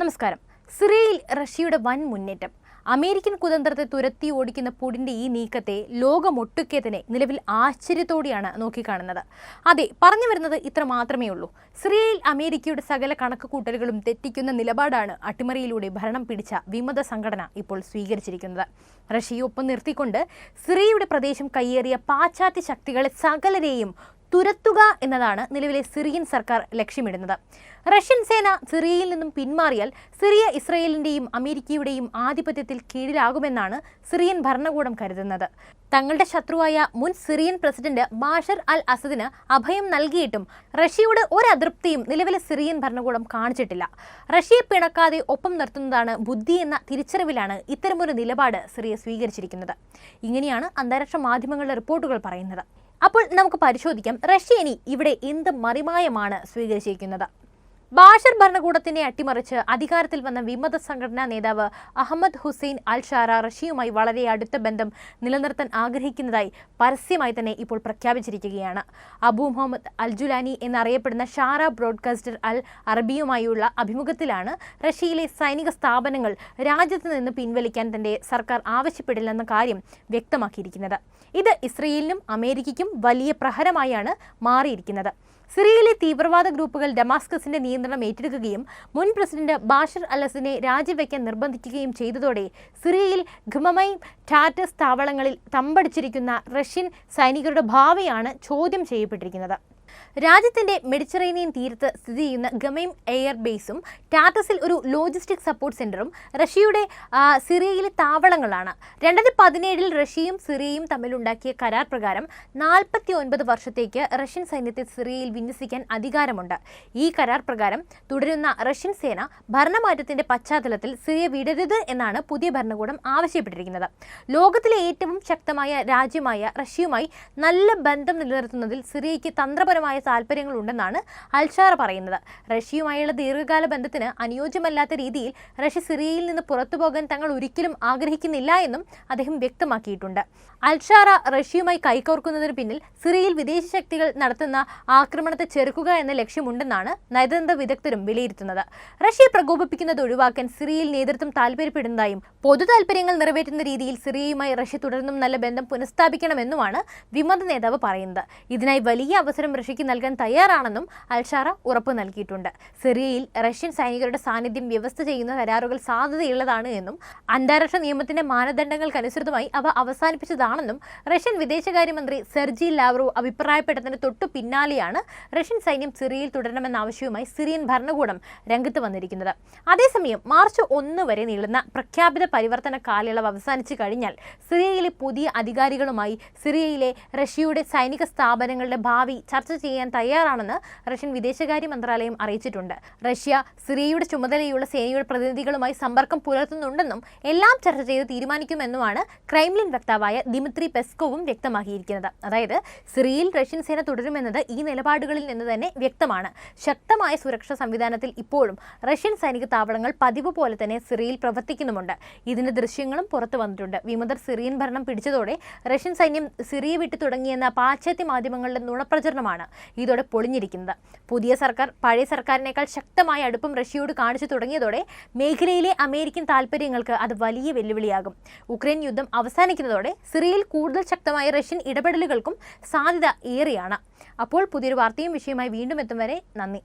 നമസ്കാരം. സിറിയയിൽ റഷ്യയുടെ വൻ മുന്നേറ്റം. അമേരിക്കൻ കുതന്ത്രത്തെ തുരത്തി ഓടിക്കുന്ന പുടിന്റെ ഈ നീക്കത്തെ ലോകമൊട്ടുക്കെ തന്നെ നിലവിൽ ആശ്ചര്യത്തോടെയാണ് നോക്കിക്കാണുന്നത്. അതെ പറഞ്ഞു വരുന്നത് ഇത്ര മാത്രമേ ഉള്ളൂ. സിറിയയിൽ അമേരിക്കയുടെ സകല കണക്കുകൂട്ടലുകളും തെറ്റിക്കുന്ന നിലപാടാണ് അട്ടിമറിയിലൂടെ ഭരണം പിടിച്ച വിമത സംഘടന ഇപ്പോൾ സ്വീകരിച്ചിരിക്കുന്നത്. റഷ്യയെ ഒപ്പം നിർത്തിക്കൊണ്ട് സിറിയയുടെ പ്രദേശം കയ്യേറിയ പാശ്ചാത്യ ശക്തികളെ സകലരെയും തുരത്തുക എന്നതാണ് നിലവിലെ സിറിയൻ സർക്കാർ ലക്ഷ്യമിടുന്നത്. റഷ്യൻ സേന സിറിയയിൽ നിന്നും പിന്മാറിയാൽ സിറിയ ഇസ്രയേലിന്റെയും അമേരിക്കയുടെയും ആധിപത്യത്തിൽ കീഴിലാകുമെന്നാണ് സിറിയൻ ഭരണകൂടം കരുതുന്നത്. തങ്ങളുടെ ശത്രുവായ മുൻ സിറിയൻ പ്രസിഡന്റ് ബാഷർ അൽ അസദിന് അഭയം നൽകിയിട്ടും റഷ്യയുടെ ഒരതൃപ്തിയും നിലവിലെ സിറിയൻ ഭരണകൂടം കാണിച്ചിട്ടില്ല. റഷ്യയെ പിണക്കാതെ ഒപ്പം നിർത്തുന്നതാണ് ബുദ്ധി എന്ന തിരിച്ചറിവിലാണ് ഇത്തരമൊരു നിലപാട് സിറിയ സ്വീകരിച്ചിരിക്കുന്നത്. ഇങ്ങനെയാണ് അന്താരാഷ്ട്ര മാധ്യമങ്ങളുടെ റിപ്പോർട്ടുകൾ പറയുന്നത്. അപ്പോൾ നമുക്ക് പരിശോധിക്കാം. റഷ്യ ഇനി ഇവിടെ എന്ത് മറിമായമാണ് സ്വീകരിച്ചിരിക്കുന്നത്? ബാഷർ ഭരണകൂടത്തിനെ അട്ടിമറിച്ച് അധികാരത്തിൽ വന്ന വിമത സംഘടനാ നേതാവ് അഹമ്മദ് ഹുസൈൻ അൽ ഷാറ റഷ്യയുമായി വളരെ അടുത്ത ബന്ധം നിലനിർത്താൻ ആഗ്രഹിക്കുന്നതായി പരസ്യമായി തന്നെ ഇപ്പോൾ പ്രഖ്യാപിച്ചിരിക്കുകയാണ്. അബു മുഹമ്മദ് അൽ ജുലാനി എന്നറിയപ്പെടുന്ന ഷാറ ബ്രോഡ്കാസ്റ്റർ അൽ അറബിയുമായുള്ള അഭിമുഖത്തിലാണ് റഷ്യയിലെ സൈനിക സ്ഥാപനങ്ങൾ രാജ്യത്ത് നിന്ന് പിൻവലിക്കാൻ തന്റെ സർക്കാർ ആവശ്യപ്പെടില്ലെന്ന കാര്യം വ്യക്തമാക്കിയിരിക്കുന്നത്. ഇത് ഇസ്രയേലിനും അമേരിക്കയ്ക്കും വലിയ പ്രഹരമായാണ് മാറിയിരിക്കുന്നത്. സിറിയയിലെ തീവ്രവാദ ഗ്രൂപ്പുകൾ ഡമാസ്കസിന്റെ നിയന്ത്രണം ഏറ്റെടുക്കുകയും മുൻ പ്രസിഡന്റ് ബാഷർ അലസിനെ രാജിവെക്കാൻ നിർബന്ധിക്കുകയും ചെയ്തതോടെ സിറിയയിൽ ഖുമമൈ ടാറ്റസ് താവളങ്ങളിൽ തമ്പടിച്ചിരിക്കുന്ന റഷ്യൻ സൈനികരുടെ ഭാവിയാണ് ചോദ്യം ചെയ്യപ്പെട്ടിരിക്കുന്നത്. രാജ്യത്തിന്റെ മെഡിറ്ററേനിയൻ തീരത്ത് സ്ഥിതി ചെയ്യുന്ന ഗമൈം എയർ ബേസും ടാറ്റസിൽ ഒരു ലോജിസ്റ്റിക് സപ്പോർട്ട് സെന്ററും റഷ്യയുടെ സിറിയയിലെ താവളങ്ങളാണ്. രണ്ടായിരത്തി പതിനേഴിൽ റഷ്യയും സിറിയയും തമ്മിലുണ്ടാക്കിയ കരാർ പ്രകാരം നാൽപ്പത്തി ഒൻപത് വർഷത്തേക്ക് റഷ്യൻ സൈന്യത്തെ സിറിയയിൽ വിന്യസിക്കാൻ അധികാരമുണ്ട്. ഈ കരാർ പ്രകാരം തുടരുന്ന റഷ്യൻ സേന ഭരണമാറ്റത്തിന്റെ പശ്ചാത്തലത്തിൽ സിറിയ വിടരുത് എന്നാണ് പുതിയ ഭരണകൂടം ആവശ്യപ്പെട്ടിരിക്കുന്നത്. ലോകത്തിലെ ഏറ്റവും ശക്തമായ രാജ്യമായ റഷ്യയുമായി നല്ല ബന്ധം നിലനിർത്തുന്നതിൽ സിറിയയ്ക്ക് തന്ത്രപരമായ താല്പര്യങ്ങളുണ്ടെന്നാണ് അൽഷാറ പറയുന്നത്. റഷ്യയുമായുള്ള ദീർഘകാല ബന്ധത്തിന് അനുയോജ്യമല്ലാത്ത രീതിയിൽ റഷ്യ സിറിയയിൽ നിന്ന് പുറത്തുപോകാൻ തങ്ങൾ ഒരിക്കലും ആഗ്രഹിക്കുന്നില്ല എന്നും അദ്ദേഹം വ്യക്തമാക്കിയിട്ടുണ്ട്. അൽഷാറ റഷ്യയുമായി കൈകോർക്കുന്നതിന് പിന്നിൽ സിറിയയിൽ വിദേശ ശക്തികൾ നടത്തുന്ന ആക്രമണത്തെ ചെറുക്കുക എന്ന ലക്ഷ്യമുണ്ടെന്നാണ് നയതന്ത്ര വിദഗ്ധരും വിലയിരുത്തുന്നത്. റഷ്യയെ പ്രകോപിപ്പിക്കുന്നത് ഒഴിവാക്കാൻ സിറിയയിൽ നേതൃത്വം താല്പര്യപ്പെടുന്നതായും പൊതു താല്പര്യങ്ങൾ നിറവേറ്റുന്ന രീതിയിൽ സിറിയയുമായി റഷ്യ തുടർന്നും നല്ല ബന്ധം പുനഃസ്ഥാപിക്കണമെന്നുമാണ് വിമത നേതാവ് പറയുന്നത്. ഇതിനായി വലിയ അവസരം റഷ്യയ്ക്ക് നൽകാൻ തയ്യാറാണെന്നും അൽഷാറ ഉറപ്പ് നൽകിയിട്ടുണ്ട്. സിറിയയിൽ റഷ്യൻ സൈനികരുടെ സാന്നിധ്യം വ്യവസ്ഥ ചെയ്യുന്ന കരാറുകൾ സാധ്യതയുള്ളതാണ് എന്നും അന്താരാഷ്ട്ര നിയമത്തിന്റെ മാനദണ്ഡങ്ങൾക്കനുസൃതമായി അവ അവസാനിപ്പിച്ചതാണെന്നും റഷ്യൻ വിദേശകാര്യമന്ത്രി സെർജി ലാവ്രോ അഭിപ്രായപ്പെട്ടതിന് തൊട്ടു പിന്നാലെയാണ് റഷ്യൻ സൈന്യം സിറിയയിൽ തുടരണമെന്ന ആവശ്യവുമായി സിറിയൻ ഭരണകൂടം രംഗത്ത് വന്നിരിക്കുന്നത്. അതേസമയം മാർച്ച് ഒന്ന് വരെ നീളുന്ന പ്രഖ്യാപിത പരിവർത്തന കാലയളവ് അവസാനിച്ചു കഴിഞ്ഞാൽ സിറിയയിലെ പുതിയ അധികാരികളുമായി സിറിയയിലെ റഷ്യയുടെ സൈനിക സ്ഥാപനങ്ങളുടെ ഭാവി ചർച്ച ചെയ്യാൻ തയ്യാറാണെന്ന് റഷ്യൻ വിദേശകാര്യ മന്ത്രാലയം അറിയിച്ചിട്ടുണ്ട്. റഷ്യ സിറിയയുടെ ചുമതലയുള്ള സേനയുടെ പ്രതിനിധികളുമായി സമ്പർക്കം പുലർത്തുന്നുണ്ടെന്നും എല്ലാം ചർച്ച ചെയ്ത് തീരുമാനിക്കുമെന്നുമാണ് ക്രൈംലിൻ വക്താവായ ദിമിത്രി പെസ്കോവും വ്യക്തമാക്കിയിരിക്കുന്നത്. അതായത് സിറിയയിൽ റഷ്യൻ സേന തുടരുമെന്നത് ഈ നിലപാടുകളിൽ നിന്ന് തന്നെ വ്യക്തമാണ്. ശക്തമായ സുരക്ഷാ സംവിധാനത്തിൽ ഇപ്പോഴും റഷ്യൻ സൈനിക താവളങ്ങൾ പതിവ് പോലെ തന്നെ സിറിയയിൽ പ്രവർത്തിക്കുന്നുമുണ്ട്. ഇതിന്റെ ദൃശ്യങ്ങളും പുറത്തു വന്നിട്ടുണ്ട്. വിമതർ സിറിയൻ ഭരണം പിടിച്ചതോടെ റഷ്യൻ സൈന്യം സിറിയ വിട്ടു തുടങ്ങിയെന്ന പാശ്ചാത്യ മാധ്യമങ്ങളുടെ നുണപ്രചരണമാണ് ഇതോടെ പൊളിഞ്ഞിരിക്കുന്നത്. പുതിയ സർക്കാർ പഴയ സർക്കാരിനേക്കാൾ ശക്തമായ അടുപ്പം റഷ്യയോട് കാണിച്ചു തുടങ്ങിയതോടെ മേഖലയിലെ അമേരിക്കൻ താൽപ്പര്യങ്ങൾക്ക് അത് വലിയ വെല്ലുവിളിയാകും. ഉക്രൈൻ യുദ്ധം അവസാനിക്കുന്നതോടെ സിറിയയിൽ കൂടുതൽ ശക്തമായ റഷ്യൻ ഇടപെടലുകൾക്കും സാധ്യത ഏറെയാണ്. അപ്പോൾ പുതിയൊരു വാർത്തയും വിഷയമായി വീണ്ടും എത്തും വരെ നന്ദി.